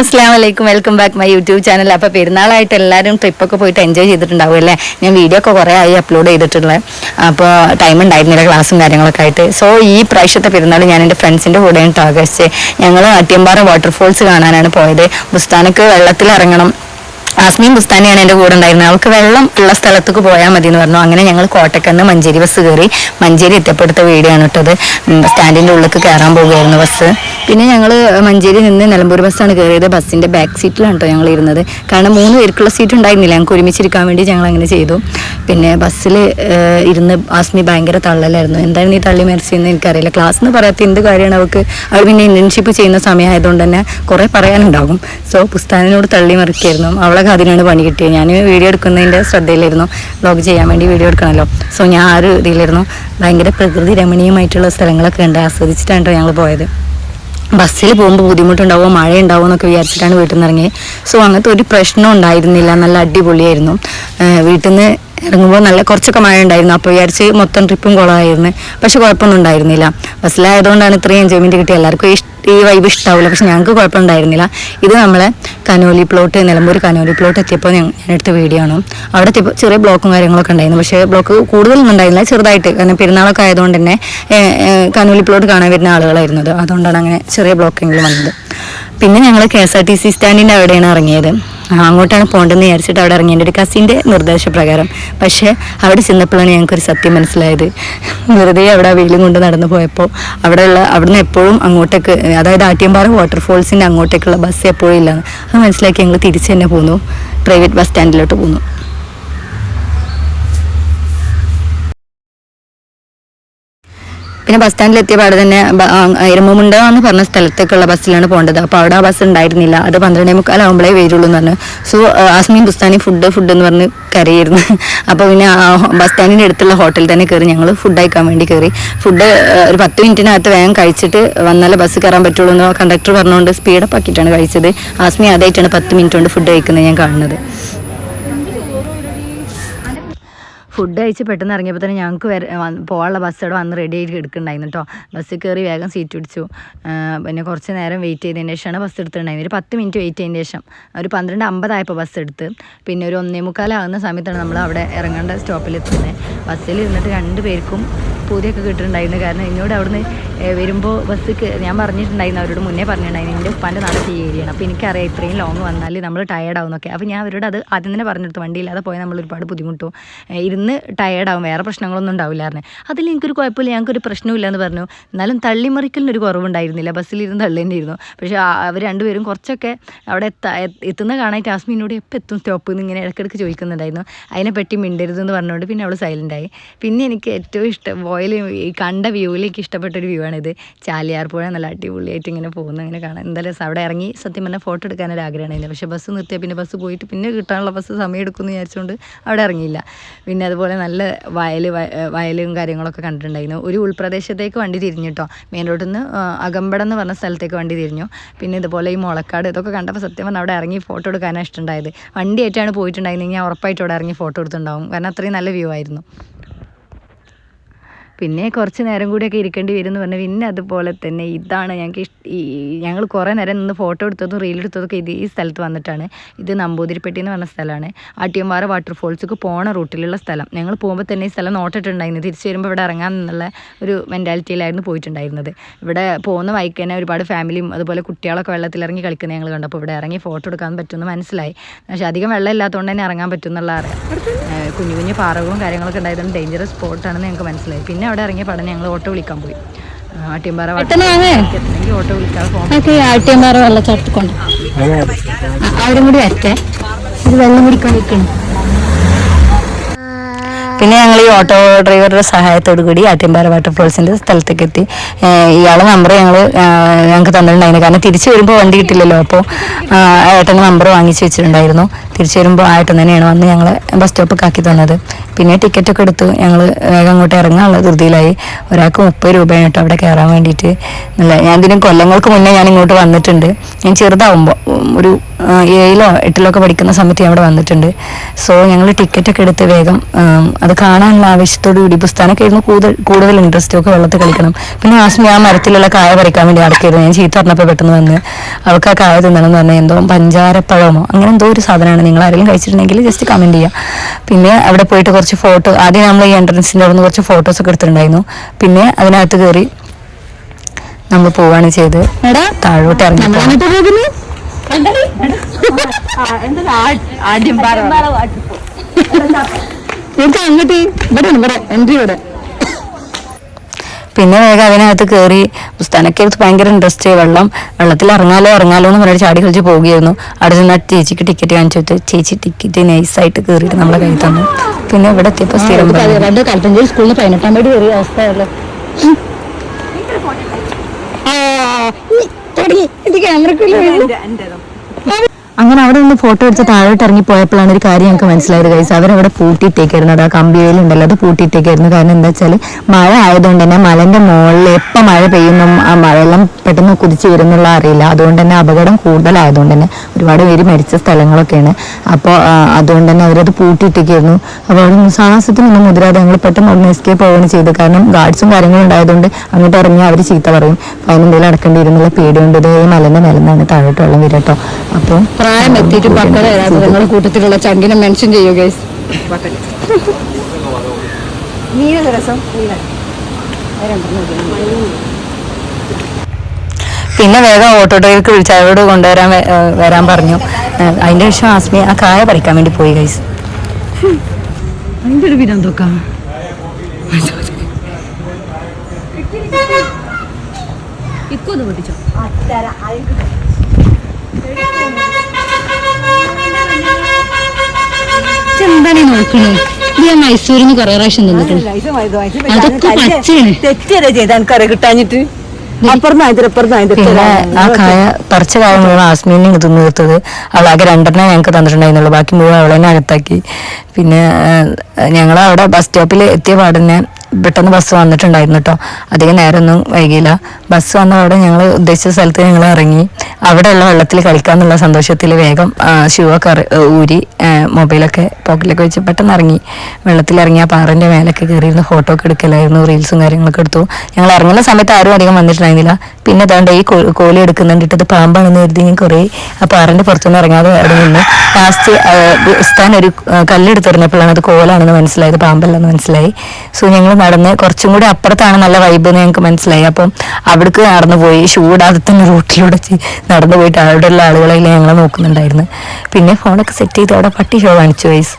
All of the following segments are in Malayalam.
അസ്സാം വലൈക്കും welcome back my YouTube channel അപ്പോൾ പെരുന്നാളായിട്ട് എല്ലാവരും ട്രിപ്പൊക്കെ പോയിട്ട് എൻജോയ് ചെയ്തിട്ടുണ്ടാവും അല്ലേ? ഞാൻ വീഡിയോ ഒക്കെ കുറേ ആയി അപ്ലോഡ് ചെയ്തിട്ടുള്ളത് അപ്പോൾ ടൈം ഉണ്ടായിരുന്നില്ല ക്ലാസ്സും കാര്യങ്ങളൊക്കെ ആയിട്ട്. സോ ഈ പ്രാവശ്യത്തെ പെരുന്നാൾ ഞാൻ എന്റെ ഫ്രണ്ട്സിന്റെ കൂടെ കേട്ടോ ഞങ്ങൾ അട്ടിയമ്പാറ വാട്ടർഫോൾസ് കാണാനാണ് പോയത്. ബുസ്താനക്ക് വെള്ളത്തിൽ ഇറങ്ങണം. ആസ്മീൻ ബുസ്താനിയാണ് എന്റെ കൂടെ ഉണ്ടായിരുന്നത്. അവൾക്ക് വെള്ളം ഉള്ള സ്ഥലത്തേക്ക് പോയാൽ മതി എന്ന് പറഞ്ഞു. അങ്ങനെ ഞങ്ങൾ കോട്ടക്കന്ന് മഞ്ചേരി ബസ് കയറി മഞ്ചേരി എത്തിയപ്പെടുത്ത വീഡിയോ ആണ് ഇട്ടത്. സ്റ്റാൻഡിന്റെ ഉള്ളിലേക്ക് കയറാൻ പോവുകയായിരുന്നു ബസ് പിന്നെ ഞങ്ങൾ മഞ്ചേരി നിന്ന് നിലമ്പൂർ ബസ്സാണ് കയറിയത് ബസ്സിന്റെ ബാക്ക് സീറ്റിലാണ് കേട്ടോ ഞങ്ങൾ ഇരുന്നത്. കാരണം മൂന്ന് പേർക്കുള്ള സീറ്റ് ഉണ്ടായിരുന്നില്ല. ഞങ്ങൾക്ക് ഒരുമിച്ചിരിക്കാൻ വേണ്ടി ഞങ്ങൾ അങ്ങനെ ചെയ്തു. പിന്നെ ബസ്സിൽ ഇരുന്ന് ആസ്മി ഭയങ്കര തള്ളലായിരുന്നു. എന്തായിരുന്നു ഈ തള്ളി മരിച്ചതെന്ന് എനിക്കറിയില്ല. ക്ലാസ് എന്ന് പറയാത്ത എന്ത് കാര്യമാണ് അവൾക്ക്? അവൾ പിന്നെ ഇന്റേൺഷിപ്പ് ചെയ്യുന്ന സമയമായതുകൊണ്ട് തന്നെ കുറേ പറയാനുണ്ടാകും. സോ പുസ്താനോട് തള്ളി മറിക്കായിരുന്നു. അവളെ അതിനാണ് പണി കിട്ടിയത്. ഞാൻ വീഡിയോ എടുക്കുന്നതിന്റെ ശ്രദ്ധയിലായിരുന്നു. വ്ളോഗ് ചെയ്യാൻ വേണ്ടി വീഡിയോ എടുക്കണമല്ലോ സോ ഞാൻ ആ ഒരു ഇതിലായിരുന്നു. ഭയങ്കര പ്രകൃതി രമണീയമായിട്ടുള്ള സ്ഥലങ്ങളൊക്കെ ഉണ്ട്. ആസ്വദിച്ചിട്ടാണ് ഞങ്ങൾ പോയത്. ബസ്സിൽ പോകുമ്പോൾ ബുദ്ധിമുട്ടുണ്ടാവുമോ മഴ ഉണ്ടാവുമോ എന്നൊക്കെ വിചാരിച്ചിട്ടാണ് വീട്ടിൽ നിന്ന് ഇറങ്ങിയത് സോ അങ്ങനത്തെ ഒരു പ്രശ്നം ഉണ്ടായിരുന്നില്ല. നല്ല അടിപൊളിയായിരുന്നു. വീട്ടിൽ നിന്ന് ഇറങ്ങുമ്പോൾ നല്ല കുറച്ചൊക്കെ മഴ ഉണ്ടായിരുന്നു. അപ്പോൾ വിചാരിച്ച് മൊത്തം ട്രിപ്പും കുളമായിരുന്നു. പക്ഷെ കുഴപ്പമൊന്നും ഉണ്ടായിരുന്നില്ല. ബസ്സിലായതുകൊണ്ടാണ് ഇത്രയും എൻജോയ്മെന്റ് കിട്ടിയത്. എല്ലാവർക്കും ഇഷ്ടം ഈ വൈബ് ഇഷ്ടാവില്ല പക്ഷെ ഞങ്ങൾക്ക് കുഴപ്പമുണ്ടായിരുന്നില്ല. ഇത് നമ്മളെ Conolly plot Nilambur Conolly plot എത്തിയപ്പോൾ ഞാൻ എടുത്ത വീഡിയോ ആണ്. അവിടെ എത്തിയപ്പോൾ ചെറിയ ബ്ലോക്കും കാര്യങ്ങളൊക്കെ ഉണ്ടായിരുന്നു. പക്ഷേ ബ്ലോക്ക് കൂടുതലൊന്നും ഉണ്ടായിരുന്നില്ല. ചെറുതായിട്ട്. കാരണം പെരുന്നാളൊക്കെ ആയതുകൊണ്ട് തന്നെ കനോലി പ്ലോട്ട് കാണാൻ വരുന്ന ആളുകളായിരുന്നത് അതുകൊണ്ടാണ് അങ്ങനെ ചെറിയ ബ്ലോക്കെങ്കിലും വന്നത്. പിന്നെ ഞങ്ങൾ K S R T C സ്റ്റാൻഡിന്റെ അവിടെയാണ് ഇറങ്ങിയത്. അങ്ങോട്ടാണ് പോകേണ്ടതെന്ന് വിചാരിച്ചിട്ട് അവിടെ ഇറങ്ങി. എന്റെ ഒരു കസിന്റെ നിർദ്ദേശപ്രകാരം. പക്ഷേ അവിടെ ചെന്നപ്പോഴാണ് ഞങ്ങൾക്കൊരു സത്യം മനസ്സിലായത്. വെറുതെ അവിടെ വെയിലും കൊണ്ട് നടന്നു പോയപ്പോൾ അവിടെയുള്ള അവിടുന്ന് എപ്പോഴും അങ്ങോട്ടേക്ക് അതായത് ആട്ടിയമ്പാറ വാട്ടർഫോൾസിന്റെ അങ്ങോട്ടേക്കുള്ള ബസ് എപ്പോഴും ഇല്ലാന്ന്. അത് മനസ്സിലാക്കി ഞങ്ങൾ തിരിച്ച് തന്നെ പോന്നു. പ്രൈവറ്റ് ബസ് സ്റ്റാൻഡിലോട്ട് പോന്നു. പിന്നെ ബസ് സ്റ്റാൻഡിൽ എത്തിയ പാടെ തന്നെ എരുമുണ്ട എന്ന് പറഞ്ഞ സ്ഥലത്തേക്കുള്ള ബസ്സിലാണ് പോകേണ്ടത് അപ്പോൾ അവിടെ ആ ബസ് ഉണ്ടായിരുന്നില്ല. അത് പന്ത്രണ്ടേ മുക്കാലാവുമ്പോഴേ വരുള്ളൂ എന്ന് പറഞ്ഞു. So Asmeen Bustani food food എന്ന് പറഞ്ഞ് കരയായിരുന്നു. അപ്പോൾ പിന്നെ ബസ് സ്റ്റാൻഡിന്റെ അടുത്തുള്ള ഹോട്ടലിൽ തന്നെ കയറി ഞങ്ങൾ ഫുഡ് അയക്കാൻ വേണ്ടി കയറി ഫുഡ് ഒരു പത്ത് മിനിറ്റിനകത്ത് വേഗം കഴിച്ചിട്ട് വന്നാലേ ബസ് കയറാൻ പറ്റുള്ളൂ എന്ന് കണ്ടക്ടർ പറഞ്ഞുകൊണ്ട് സ്പീഡപ്പ് ആക്കിയിട്ടാണ് കഴിച്ചത്. ആസ്മി ആദ്യമായിട്ടാണ് പത്ത് മിനിറ്റ് കൊണ്ട് ഫുഡ് കഴിക്കുന്നത് ഞാൻ കാണുന്നത്. ഫുഡ് കഴിച്ച് പെട്ടെന്ന് ഇറങ്ങിയപ്പോൾ തന്നെ ഞങ്ങൾക്ക് വരെ പോകാനുള്ള ബസ് അവിടെ വന്ന് റെഡി ആയിട്ട് എടുക്കുന്നുണ്ടായിരുന്നു കേട്ടോ ബസ്സിൽ കയറി വേഗം സീറ്റ് പിടിച്ചു. പിന്നെ കുറച്ച് നേരം വെയിറ്റ് ചെയ്തതിന് ശേഷമാണ് ബസ് എടുത്തിട്ടുണ്ടായിരുന്നത്. ഒരു പത്ത് മിനിറ്റ് വെയിറ്റ് ചെയ്തതിന് ശേഷം ഒരു പന്ത്രണ്ട് അമ്പതായപ്പോൾ ബസ് എടുത്ത്. പിന്നെ ഒരു ഒന്നേ മുക്കാലാകുന്ന സമയത്താണ് നമ്മൾ അവിടെ ഇറങ്ങേണ്ട സ്റ്റോപ്പിൽ എത്തുന്നത് ബസ്സിൽ ഇരുന്നിട്ട് രണ്ട് പേർക്കും പൂതിയൊക്കെ കിട്ടിയിട്ടുണ്ടായിരുന്നു കാരണം എന്നോട് അവിടുന്ന് വരുമ്പോൾ ബസ് ഞാൻ പറഞ്ഞിട്ടുണ്ടായിരുന്നു അവരോട് മുന്നേ പറഞ്ഞിട്ടുണ്ടായിരുന്നു എന്റെ ഉപ്പാന്റെ നാട് ഈ ഏരിയയാണ് അപ്പോൾ എനിക്കറിയാം ഇത്രയും ലോങ് വന്നാൽ നമ്മൾ ടയേർഡ് ആവുന്നൊക്കെ. അപ്പോൾ ഞാൻ അവരോട് അത് ആദ്യം തന്നെ പറഞ്ഞെടുത്ത് വണ്ടിയില്ലാതെ പോയാൽ നമ്മൾ ഒരുപാട് ബുദ്ധിമുട്ടും. ഇരുന്ന് ടയേർഡ് ആവും. വേറെ പ്രശ്നങ്ങളൊന്നും ഉണ്ടാവില്ലായിരുന്നു. അതിൽ എനിക്കൊരു കുഴപ്പമില്ല. ഞങ്ങൾക്കൊരു പ്രശ്നമില്ല എന്ന് പറഞ്ഞു. എന്നാലും തള്ളിമറിക്കലിനൊരു കുറവുണ്ടായിരുന്നില്ല. ബസ്സിലിരുന്ന് തള്ളേണ്ടിയിരുന്നു പക്ഷേ അവർ രണ്ടുപേരും കുറച്ചൊക്കെ അവിടെ എത്താ എത്ത് എത്തുന്ന കാണാൻ ടാസ്മിനോട് എപ്പോൾ എത്തും? സ്റ്റോപ്പ് എന്ന് ഇങ്ങനെ ഇടയ്ക്കിടയ്ക്ക് ചോദിക്കുന്നുണ്ടായിരുന്നു. അതിനെ പറ്റി മിണ്ടരുതെന്ന് പറഞ്ഞുകൊണ്ട് പിന്നെ അവൾ സൈലന്റ് ആയി. പിന്നെ എനിക്ക് ഏറ്റവും ഇഷ്ടം ബോയിൽ ഈ കണ്ട വ്യൂവിൽ എനിക്ക് ഇഷ്ടപ്പെട്ട ഒരു വ്യൂ ആണിത് ചാലിയാർ പുഴ നല്ല അടിപൊളിയായിട്ട് ഇങ്ങനെ പോകുന്നു. അങ്ങനെ കാണാൻ എന്തായാലും. അവിടെ ഇറങ്ങി സത്യം പറഞ്ഞാൽ ഫോട്ടോ എടുക്കാനൊരു ആഗ്രഹമായിരുന്നു പക്ഷേ ബസ് നിർത്തിയാൽ പിന്നെ ബസ് പോയിട്ട് പിന്നെ കിട്ടാനുള്ള ബസ് സമയം എടുക്കുമെന്ന് വിചാരിച്ചുകൊണ്ട് അവിടെ ഇറങ്ങിയില്ല. പിന്നെ അതുപോലെ നല്ല വയൽ വയലും കാര്യങ്ങളൊക്കെ കണ്ടിട്ടുണ്ടായിരുന്നു. ഒരു ഉൾപ്രദേശത്തേക്ക് വണ്ടി തിരിഞ്ഞു കേട്ടോ മെയിൻ റോഡിൽ നിന്ന് അകമ്പടം എന്ന് പറഞ്ഞ സ്ഥലത്തേക്ക് വണ്ടി തിരിഞ്ഞു. പിന്നെ ഇതുപോലെ ഈ മുളക്കാട് ഇതൊക്കെ കണ്ടപ്പോൾ സത്യം പറഞ്ഞാൽ അവിടെ ഇറങ്ങി ഫോട്ടോ എടുക്കാനാണ് ഇഷ്ടമുണ്ടായത് വണ്ടിയായിട്ടാണ് പോയിട്ടുണ്ടായിരുന്നെങ്കിൽ ഞാൻ ഉറപ്പായിട്ട് അവിടെ ഇറങ്ങി ഫോട്ടോ എടുത്തിട്ടുണ്ടാവും. കാരണം അത്രയും നല്ല വ്യൂ ആയിരുന്നു. പിന്നെ കുറച്ച് നേരം കൂടിയൊക്കെ ഇരിക്കേണ്ടി വരും എന്ന് പറഞ്ഞാൽ പിന്നെ അതുപോലെ തന്നെ ഇതാണ് ഞങ്ങൾക്ക് ഈ ഞങ്ങൾ കുറേ നേരം നിന്ന് ഫോട്ടോ എടുത്തതും റീൽ എടുത്തതൊക്കെ ഇത് ഈ സ്ഥലത്ത് വന്നിട്ടാണ്. ഇത് നമ്പൂതിരിപ്പെട്ടി എന്ന് പറഞ്ഞ സ്ഥലമാണ്. ആട്ടിയമ്പാറ വാട്ടർഫോൾസൊക്കെ പോണ റൂട്ടിലുള്ള സ്ഥലം. ഞങ്ങൾ പോകുമ്പോൾ തന്നെ ഈ സ്ഥലം നോട്ടിട്ടുണ്ടായിരുന്നു തിരിച്ചു വരുമ്പോൾ ഇവിടെ ഇറങ്ങാൻ എന്നുള്ള ഒരു മെന്റാലിറ്റിയിലായിരുന്നു പോയിട്ടുണ്ടായിരുന്നത്. ഇവിടെ പോകുന്ന വൈക്ക് തന്നെ ഒരുപാട് ഫാമിലിയും അതുപോലെ കുട്ടികളൊക്കെ വെള്ളത്തിൽ ഇറങ്ങി കളിക്കുന്നത് ഞങ്ങൾ കണ്ടപ്പോൾ ഇവിടെ ഇറങ്ങി ഫോട്ടോ എടുക്കാൻ പറ്റുമെന്ന് മനസ്സിലായി. പക്ഷേ അധികം വെള്ളം ഇല്ലാത്തതുകൊണ്ട് തന്നെ ഇറങ്ങാൻ പറ്റും എന്നുള്ള അറിയാം. കുഞ്ഞു കുഞ്ഞു പാറകളും കാര്യങ്ങളൊക്കെ ഉണ്ടായതുകൊണ്ട് ഡേഞ്ചറസ് സ്പോട്ടാണെന്ന് ഞങ്ങൾക്ക് മനസ്സിലായി. പിന്നെ അവിടെ ഇറങ്ങിയ പടം ഞങ്ങൾ ഓട്ടോ വിളിക്കാൻ പോയി. ആട്ടിയമ്പാറ എത്തണമെങ്കിൽ ഓട്ടോ വിളിക്കാതെ പോകാൻ ആട്ടിയമ്പാറ വെള്ളച്ചാട്ടത്തിക്കൊണ്ട് അവിടെ കൂടി വരട്ടെ. ഇത് വെള്ളം കുടിക്കാൻ നിൽക്കണം. പിന്നെ ഞങ്ങൾ ഈ ഓട്ടോ ഡ്രൈവറുടെ സഹായത്തോടു കൂടി ആറ്റിമ്പാറ വാട്ടർഫോൾസിന്റെ സ്ഥലത്തേക്ക് എത്തി. ഇയാളെ നമ്പർ ഞങ്ങൾ ഞങ്ങൾക്ക് തന്നിട്ടുണ്ടായിരുന്നു. കാരണം തിരിച്ചു വരുമ്പോൾ വണ്ടി കിട്ടില്ലല്ലോ. അപ്പോൾ ഏട്ടന്റെ നമ്പർ വാങ്ങിച്ചു വെച്ചിട്ടുണ്ടായിരുന്നു. തിരിച്ചു വരുമ്പോൾ ആയിട്ട് തന്നെയാണ് വന്ന് ഞങ്ങൾ ബസ് സ്റ്റോപ്പൊക്കെ ആക്കി തന്നത്. പിന്നെ ടിക്കറ്റ് ഒക്കെ എടുത്തു. ഞങ്ങൾ വേഗം അങ്ങോട്ട് ഇറങ്ങാനുള്ള ധൃതിയിലായി. ഒരാൾക്ക് മുപ്പത് രൂപയാണ് കേട്ടോ അവിടെ കയറാൻ വേണ്ടിയിട്ട്. നല്ല ഞാൻ ഇതിന് കൊല്ലങ്ങൾക്ക് മുന്നേ ഞാൻ ഇങ്ങോട്ട് വന്നിട്ടുണ്ട്. ഞാൻ ചെറുതാവുമ്പോൾ ഒരു ഏഴിലോ എട്ടിലോ ഒക്കെ പഠിക്കുന്ന സമയത്ത് അവിടെ വന്നിട്ടുണ്ട്. സോ ഞങ്ങൾ ടിക്കറ്റ് ഒക്കെ എടുത്ത് വേഗം അത് കാണാനുള്ള ആവശ്യത്തോടു കൂടി പുസ്തകമൊക്കെ ആയിരുന്നു കൂടുതൽ കൂടുതൽ ഇൻട്രസ്റ്റ് ഒക്കെ വെള്ളത്തിൽ കളിക്കണം. പിന്നെ ആസ്മി ആ മരത്തിലുള്ള കായ പറിക്കാൻ വേണ്ടി അടക്കിയിരുന്നു. ഞാൻ ചീത്ത പറഞ്ഞപ്പോൾ പെട്ടെന്ന് വന്ന് അവൾക്ക് ആ കായ തിന്നണം എന്ന് പറഞ്ഞാൽ എന്തോ പഞ്ചാരപ്പഴമോ അങ്ങനെ എന്തോ ഒരു സാധനമാണ് നിങ്ങൾ ആരെങ്കിലും കഴിച്ചിട്ടുണ്ടെങ്കിൽ ജസ്റ്റ് കമന്റ് ചെയ്യാം. പിന്നെ അവിടെ പോയിട്ട് കുറച്ച് ഫോട്ടോ ആദ്യം നമ്മൾ ഈ എൻട്രൻസിന്റെ അവിടെ നിന്ന് കുറച്ച് ഫോട്ടോസ് ഒക്കെ എടുത്തിട്ടുണ്ടായിരുന്നു. പിന്നെ അതിനകത്ത് കയറി നമ്മൾ പോവാണ് ചെയ്ത്. എടാ താഴോട്ട് ഇറങ്ങി അങ്ങോട്ട്? ഇവിടെ ഇവിടെ എൻട്രി ഇവിടെ. പിന്നെ വേഗം അതിനകത്ത് കയറി പുസ്തകനൊക്കെ ഭയങ്കര ഇൻട്രസ്റ്റ് വെള്ളം. വെള്ളത്തിൽ ഇറങ്ങാലോ ഇറങ്ങാലോ എന്ന് പറഞ്ഞിട്ട് ചാടി കളിച്ച് പോവുകയായിരുന്നു അവിടെ നിന്ന് ചേച്ചിക്ക് ടിക്കറ്റ് കാണിച്ചു കൊടുത്ത്. ചേച്ചി ടിക്കറ്റ് നൈസായിട്ട് കയറിയിട്ട് നമ്മളെ കയ്യിൽ തന്നു. പിന്നെ ഇവിടെ എത്തിയപ്പോൾ സ്ഥിരം കൽപ്പഞ്ചേരി സ്കൂളിൽ പതിനെട്ടാം പേടി കയറിയ അവസ്ഥയല്ലേ തുടങ്ങി. ഇത് ക്യാമറക്കുള്ള അങ്ങനെ അവിടെ നിന്ന് ഫോട്ടോ എടുത്ത് താഴോട്ട് ഇറങ്ങി പോയപ്പോഴാണ് ഒരു കാര്യം ഞങ്ങൾക്ക് മനസ്സിലായത് കൈസ് അവരവിടെ പൂട്ടിയിട്ടേക്കായിരുന്നു. അത് ആ കമ്പിവേലുണ്ടല്ലോ അത് പൂട്ടിയിട്ടേക്കായിരുന്നു. കാരണം എന്താ വെച്ചാൽ മഴ ആയതുകൊണ്ട് തന്നെ മലന്റെ മുകളിൽ എപ്പോൾ മഴ പെയ്യുന്നു ആ മഴയെല്ലാം പെട്ടെന്ന് കുതിച്ചു വരുന്നുള്ള അറിയില്ല. അതുകൊണ്ട് തന്നെ അപകടം കൂടുതലായതുകൊണ്ട് തന്നെ ഒരുപാട് പേര് മരിച്ച സ്ഥലങ്ങളൊക്കെയാണ്. അപ്പോൾ അതുകൊണ്ട് തന്നെ അവരത് പൂട്ടിയിട്ടേക്കായിരുന്നു. അപ്പോൾ അവിടെ നിന്ന് സാഹസത്തിനൊന്നും മുതിരാതെ ഞങ്ങൾ പെട്ടെന്ന് അവിടെ എസ്കേപ്പ് ആവുകയാണ് ചെയ്തത്. കാരണം ഗാർഡ്സും കാര്യങ്ങളും ഉണ്ടായതുകൊണ്ട് അങ്ങോട്ട് ഇറങ്ങി അവർ ചീത്ത പറയും. അതിനെന്തെങ്കിലും അടക്കേണ്ടി വരുന്നുള്ള പേടിയുണ്ട് കൊണ്ട് ഈ മലന്റെ മേലെന്നാണ് താഴോട്ട് വെള്ളം വരട്ടോ അപ്പോൾ പ്രായം എത്തിയിട്ട് മക്കളെ വരാത്തത് നിങ്ങളുടെ കൂട്ടത്തിലുള്ള ചങ്കിനെ മെൻഷൻ ചെയ്യൂ ഗൈസ് പിന്നെ വേഗം ഓട്ടോ ഡ്രൈവർക്ക് വിളിച്ച് അവരോട് കൊണ്ടുവരാൻ വരാൻ പറഞ്ഞു. അതിന്റെ ശേഷം ആസ്മി ആ കായ പറിക്കാൻ വേണ്ടി പോയി ഗൈസ് അതിന്റെ ഒരു വിധം തൊക്കാ ഇക്കൊന്ന് പൊട്ടിച്ചോ. എന്താണ് നോക്കണേ? ഞാൻ മൈസൂരിൽ നിന്ന് കുറെ പ്രാവശ്യം നിന്നിട്ടുണ്ട്. അതൊക്കെ പച്ചയാണ് തെറ്റല്ലേ ചെയ്ത? എനിക്കറിയ കിട്ടാഞ്ഞിട്ട്. പിന്നെ ആ കായ പറിച്ച കായ മുഴുവൻ ആസ്മീനെ തിന്നു തീർത്തത്. അവളാകെ രണ്ടെണ്ണം ഞങ്ങൾക്ക് തന്നിട്ടുണ്ടായിരുന്നുള്ളൂ. ബാക്കി മുഴുവൻ അവളെ തന്നെ അകത്താക്കി. പിന്നെ ഞങ്ങൾ അവിടെ ബസ് സ്റ്റോപ്പിൽ എത്തിയ പാടന്നെ പെട്ടെന്ന് ബസ് വന്നിട്ടുണ്ടായിരുന്നു കേട്ടോ അധികം നേരമൊന്നും വൈകിയില്ല. ബസ് വന്ന അവിടെ ഞങ്ങൾ ഉദ്ദേശിച്ച സ്ഥലത്ത് ഞങ്ങൾ ഇറങ്ങി. അവിടെയുള്ള വെള്ളത്തിൽ കളിക്കാമെന്നുള്ള സന്തോഷത്തിൽ വേഗം ഷൂ ഒക്കെ ഊരി മൊബൈലൊക്കെ പോക്കറ്റിലൊക്കെ വെച്ച് പെട്ടെന്ന് ഇറങ്ങി. വെള്ളത്തിൽ ഇറങ്ങി ആ പാറന്റെ മേലൊക്കെ കയറിയിരുന്ന് ഫോട്ടോ ഒക്കെ എടുക്കലായിരുന്നു റീൽസും കാര്യങ്ങളൊക്കെ എടുത്തു. ഞങ്ങൾ ഇറങ്ങുന്ന സമയത്ത് ആരും അധികം വന്നിട്ടുണ്ടായിരുന്നില്ല. പിന്നെ അതുകൊണ്ട് ഈ കോലി എടുക്കുന്നുണ്ടിട്ട് ഇട്ടത് പാമ്പാണെന്ന് കരുതി ഞാൻ കുറേ ആ പാറന്റെ പുറത്തുനിന്ന് ഇറങ്ങാതെ അവിടെ നിന്ന് ലാസ്റ്റ് ഉസ്താൻ ഒരു കല്ലെടുത്തിറങ്ങിയപ്പോഴാണ് അത് കോലാണെന്ന് മനസ്സിലായത് പാമ്പല്ലെന്ന് മനസ്സിലായി. സോ ഞങ്ങൾ നടന്ന് കുറച്ചും കൂടി അപ്പുറത്താണ് നല്ല വൈബ് എന്ന് ഞങ്ങൾക്ക് മനസ്സിലായി. അപ്പം അവിടേക്ക് നടന്നു പോയി ഷൂടാതെ തന്നെ റൂട്ടിലൂടെ നടന്നു പോയിട്ട് അവിടെയുള്ള ആളുകളെല്ലാം ഞങ്ങളെ നോക്കുന്നുണ്ടായിരുന്നു. പിന്നെ ഫോണൊക്കെ സെറ്റ് ചെയ്ത് അവിടെ പട്ടി ഷോ കാണിച്ചു വയസ്സ്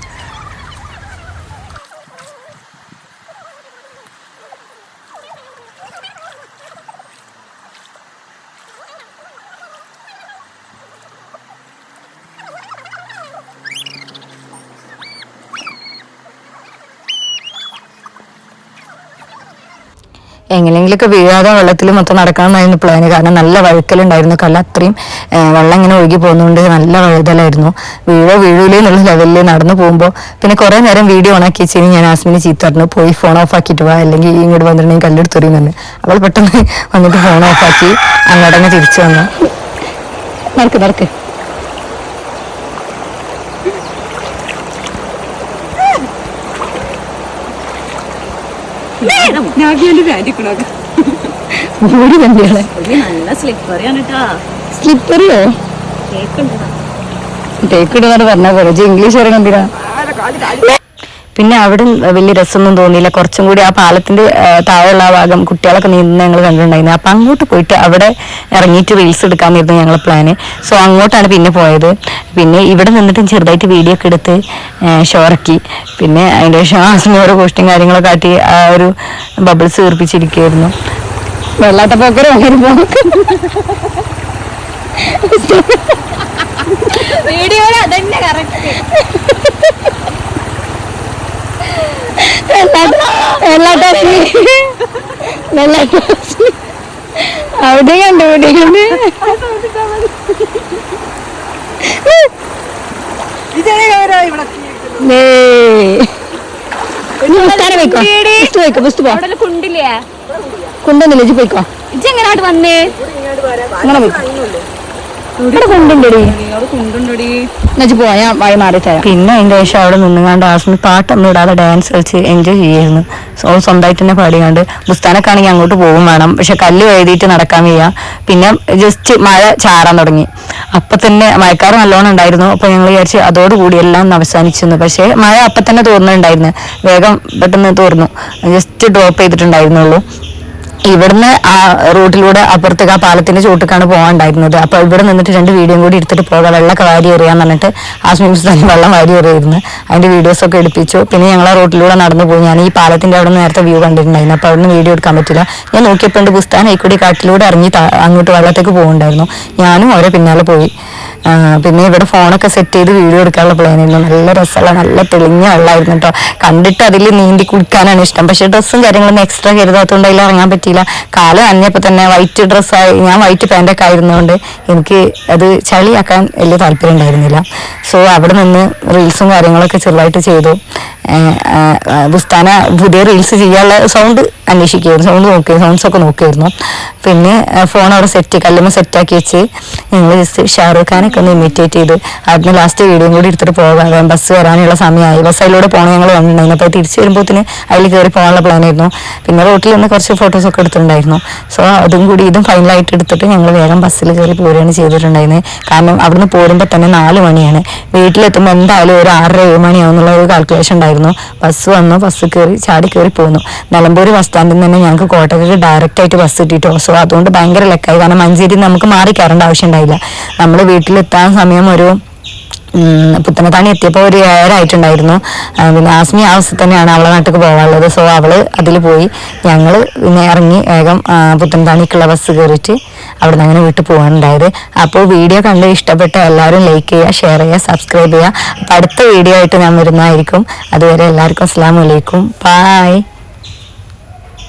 എങ്ങനെയെങ്കിലൊക്കെ വീഴാതെ വെള്ളത്തിൽ മൊത്തം നടക്കണമെന്നായിരുന്നു പ്ലാന് കാരണം നല്ല വഴുക്കലുണ്ടായിരുന്നു. കല്ല് അത്രയും വെള്ളം ഇങ്ങനെ ഒഴുകി പോകുന്നതുകൊണ്ട് നല്ല വഴുതലായിരുന്നു. വീഴോ വീഴൂലേ എന്നുള്ള ലെവലിൽ നടന്നു പോകുമ്പോൾ പിന്നെ കുറേ നേരം വീഡിയോ ഓണാക്കി വെച്ച് വെച്ചാൽ ഞാൻ ആസ്മിനെ ചീത്ത പറഞ്ഞു. പോയി ഫോൺ ഓഫ് ആക്കിയിട്ട് വാ. അല്ലെങ്കിൽ ഇങ്ങോട്ട് വന്നിട്ടുണ്ടെങ്കിൽ കല്ലെടുത്തെറിയും തന്നെ അവൾ പെട്ടെന്ന് വന്നിട്ട് ഫോൺ ഓഫ് ആക്കി അങ്ങോട്ടങ്ങ് തിരിച്ചു വന്നു. നടക്ക് നടക്ക്. ഓടി വണ്ടികളെ. നല്ല സ്ലിപ്പറിയാണ് സ്ലിപ്പറിയോ തേക്കിടുന്നാണ് പറഞ്ഞ പോലെ. ഇംഗ്ലീഷ് അറിയണെന്തിനാ പിന്നെ അവിടെ വലിയ രസമൊന്നും തോന്നിയില്ല. കുറച്ചും കൂടി ആ പാലത്തിന്റെ താഴെയുള്ള ആ ഭാഗം കുട്ടികളൊക്കെ നീന്തുന്ന ഞങ്ങൾ കണ്ടിട്ടുണ്ടായിരുന്നു. അപ്പൊ അങ്ങോട്ട് പോയിട്ട് അവിടെ ഇറങ്ങിയിട്ട് റീൽസ് എടുക്കാമെന്നായിരുന്നു ഞങ്ങളുടെ പ്ലാന് സോ അങ്ങോട്ടാണ് പിന്നെ പോയത്. പിന്നെ ഇവിടെ നിന്നിട്ടും ചെറുതായിട്ട് വീഡിയോ ഒക്കെ എടുത്ത് ഷോറക്കി പിന്നെ അതിന്റെ ശേഷം ഓരോ കോസ്റ്റും കാര്യങ്ങളൊക്കെ കാട്ടി ആ ഒരു ബബിൾസ് വീർപ്പിച്ചിരിക്കുകയായിരുന്നു. വെള്ളാട്ടപ്പോക്കര വരുമ്പോ വീഡിയോയിൽ അതന്നെ കറക്റ്റ് വെള്ളാട്ടാക്കി വെള്ളാട്ട അവിടെ കണ്ടു? ഇവിടെ കണ്ട് കൊണ്ടൊന്നില്ല ഇജ്ജ് പോയിക്കോ? ഇജ്ജ് എങ്ങനാട്ട് വന്നേ? അങ്ങനെ പോയിക്കോ? പോയാ വഴി മാറി തരാം. പിന്നെ അതിന്റെ ശേഷം അവിടെ നിന്നുകൊണ്ട് ആസ്മി പാട്ടൊന്നും ഇടാതെ ഡാൻസ് കളിച്ച് എൻജോയ് ചെയ്യായിരുന്നു സോ സ്വന്തമായിട്ട് തന്നെ പാടിയാണ്ട് ബുസ്താനൊക്കെ ആണെങ്കിൽ അങ്ങോട്ട് പോകും വേണം. പക്ഷെ കല്ല് എഴുതിയിട്ട് നടക്കാൻ വയ്യ. പിന്നെ ജസ്റ്റ് മഴ ചാറാൻ തുടങ്ങി. അപ്പൊ തന്നെ മഴക്കാർ നല്ലോണം ഉണ്ടായിരുന്നു. അപ്പൊ ഞങ്ങൾ വിചാരിച്ച് അതോടുകൂടി എല്ലാം ഒന്ന് അവസാനിച്ചെന്ന് പക്ഷേ മഴ അപ്പൊ തന്നെ തോന്നുന്നുണ്ടായിരുന്നു വേഗം പെട്ടെന്ന് തോർന്നു. ജസ്റ്റ് ഡ്രോപ്പ് ചെയ്തിട്ടുണ്ടായിരുന്നുള്ളൂ. ഇവിടുന്ന് ആ റൂട്ടിലൂടെ അപ്പുറത്തേക്ക് ആ പാലത്തിന്റെ ചോട്ടിക്കാണ് പോകാണ്ടായിരുന്നത് അപ്പൊ ഇവിടെ നിന്നിട്ട് രണ്ട് വീഡിയോ കൂടി എടുത്തിട്ട് പോകാം. വെള്ളമൊക്കെ വാരി എറിയാന്ന് പറഞ്ഞിട്ട് ആസ്മി മുസ്താനി വെള്ളം വാരി എറിയായിരുന്നു. അതിന്റെ വീഡിയോസ് ഒക്കെ എടുപ്പിച്ചു. പിന്നെ ഞങ്ങൾ ആ റോട്ടിലൂടെ നടന്നു പോയി. ഞാൻ ഈ പാലത്തിന്റെ അവിടെ നിന്ന് നേരത്തെ വ്യൂ കണ്ടിട്ടുണ്ടായിരുന്നു. അപ്പൊ അവിടുന്ന് വീഡിയോ എടുക്കാൻ പറ്റില്ല. ഞാൻ നോക്കിയപ്പോൾ പുസ്തകം ആയിക്കൂടി കാട്ടിലൂടെ ഇറങ്ങി അങ്ങോട്ട് വെള്ളത്തേക്ക് പോകുന്നുണ്ടായിരുന്നു ഞാനും അവരെ പിന്നാലെ പോയി. പിന്നെ ഇവിടെ ഫോണൊക്കെ സെറ്റ് ചെയ്ത് വീഡിയോ എടുക്കാനുള്ള പ്ലാൻ ആയിരുന്നു. നല്ല രസമുള്ള നല്ല തെളിഞ്ഞ വെള്ളമായിരുന്നു കേട്ടോ. കണ്ടിട്ട് അതിൽ നീന്തി കുളിക്കാനാണ് ഇഷ്ടം. പക്ഷെ ഡ്രസ്സും കാര്യങ്ങളൊന്നും എക്സ്ട്രാ കരുതാത്തതുകൊണ്ട് അതിൽ ഇറങ്ങാൻ പറ്റിയില്ല കാൽ നനഞ്ഞപ്പോൾ തന്നെ വൈറ്റ് ഡ്രസ്സായി ഞാൻ വൈറ്റ് പാന്റൊക്കെ ആയിരുന്നതുകൊണ്ട് എനിക്ക് അത് ചളിയാക്കാൻ വലിയ താല്പര്യം ഉണ്ടായിരുന്നില്ല. സോ അവിടെ നിന്ന് റീൽസും കാര്യങ്ങളൊക്കെ ചെറുതായിട്ട് ചെയ്തു. ബുസ്താന പുതിയ റീൽസ് ചെയ്യാനുള്ള സൗണ്ട് അന്വേഷിക്കുകയായിരുന്നു. സൗണ്ട് നോക്കി സൗണ്ട്സ് ഒക്കെ നോക്കിയായിരുന്നു പിന്നെ ഫോൺ അവിടെ സെറ്റ് കല്ലുമ്മ സെറ്റാക്കി വെച്ച് ഞങ്ങൾ ജസ്റ്റ് ഷാറൂഖ് ഖാനൊക്കെ ഒന്ന് ഇമിറ്റേറ്റ് ചെയ്ത് അവിടുന്ന് ലാസ്റ്റ് വീഡിയോ കൂടി എടുത്തിട്ട് പോകാം. ബസ് വരാനുള്ള സമയമായി. ബസ് അതിലൂടെ പോകണം ഞങ്ങൾ വന്നിട്ടുണ്ടായിരുന്നു. അപ്പോൾ തിരിച്ചു വരുമ്പോഴത്തേന് അതിൽ കയറി പോകാനുള്ള പ്ലാനായിരുന്നു പിന്നെ റോട്ടിൽ നിന്ന് കുറച്ച് ഫോട്ടോസ് ഒക്കെ എടുത്തിട്ടുണ്ടായിരുന്നു. സോ അതും കൂടി ഇതും ഫൈനലായിട്ട് എടുത്തിട്ട് ഞങ്ങൾ വേഗം ബസ്സിൽ കയറി പോരുകയാണ് ചെയ്തിട്ടുണ്ടായിരുന്നത് കാരണം അവിടുന്ന് പോരുമ്പോൾ തന്നെ നാല് മണിയാണ്. വീട്ടിലെത്തുമ്പോൾ എന്തായാലും ഒരു ആറര ഏഴ് മണിയാവും എന്നുള്ള ഒരു കാൽക്കുലേഷൻ ഉണ്ടായിരുന്നു. ബസ് വന്നു ബസ് കയറി ചാടി കയറി പോന്നു. നിലമ്പൂർ ബസ് സ്റ്റാൻഡിൽ നിന്ന് ഞങ്ങൾക്ക് കോട്ടയ്ക്ക് ഡയറക്റ്റ് ആയിട്ട് ബസ് കിട്ടിയിട്ടോ സോ അതുകൊണ്ട് ഭയങ്കര ലക്കായി കാരണം മഞ്ചേരി നമുക്ക് മാറി കയറേണ്ട ആവശ്യം ഉണ്ടായില്ല. നമ്മൾ വീട്ടിലെത്താൻ സമയം ഒരു പുത്തനത്താണി എത്തിയപ്പോൾ ഒരു ഏഴായിട്ടുണ്ടായിരുന്നു പിന്നെ ആസ്മി ആ ദിവസം തന്നെയാണ് അവളെ നാട്ടിൽ പോകാനുള്ളത്. സോ അവൾ അതിൽ പോയി. ഞങ്ങൾ പിന്നെ ഇറങ്ങി വേഗം പുത്തനത്താണിക്കുള്ള ബസ് കയറിയിട്ട് അവിടെ നിന്ന് അങ്ങനെ വീട്ടിൽ പോകാനുണ്ടായത് അപ്പോൾ വീഡിയോ കണ്ട് ഇഷ്ടപ്പെട്ട എല്ലാവരും ലൈക്ക് ചെയ്യുക ഷെയർ ചെയ്യുക സബ്സ്ക്രൈബ് ചെയ്യുക. അപ്പോൾ അടുത്ത വീഡിയോ ആയിട്ട് ഞാൻ വരുന്നതായിരിക്കും. അതുവരെ എല്ലാവർക്കും അസ്സാം വലൈക്കും ബായ്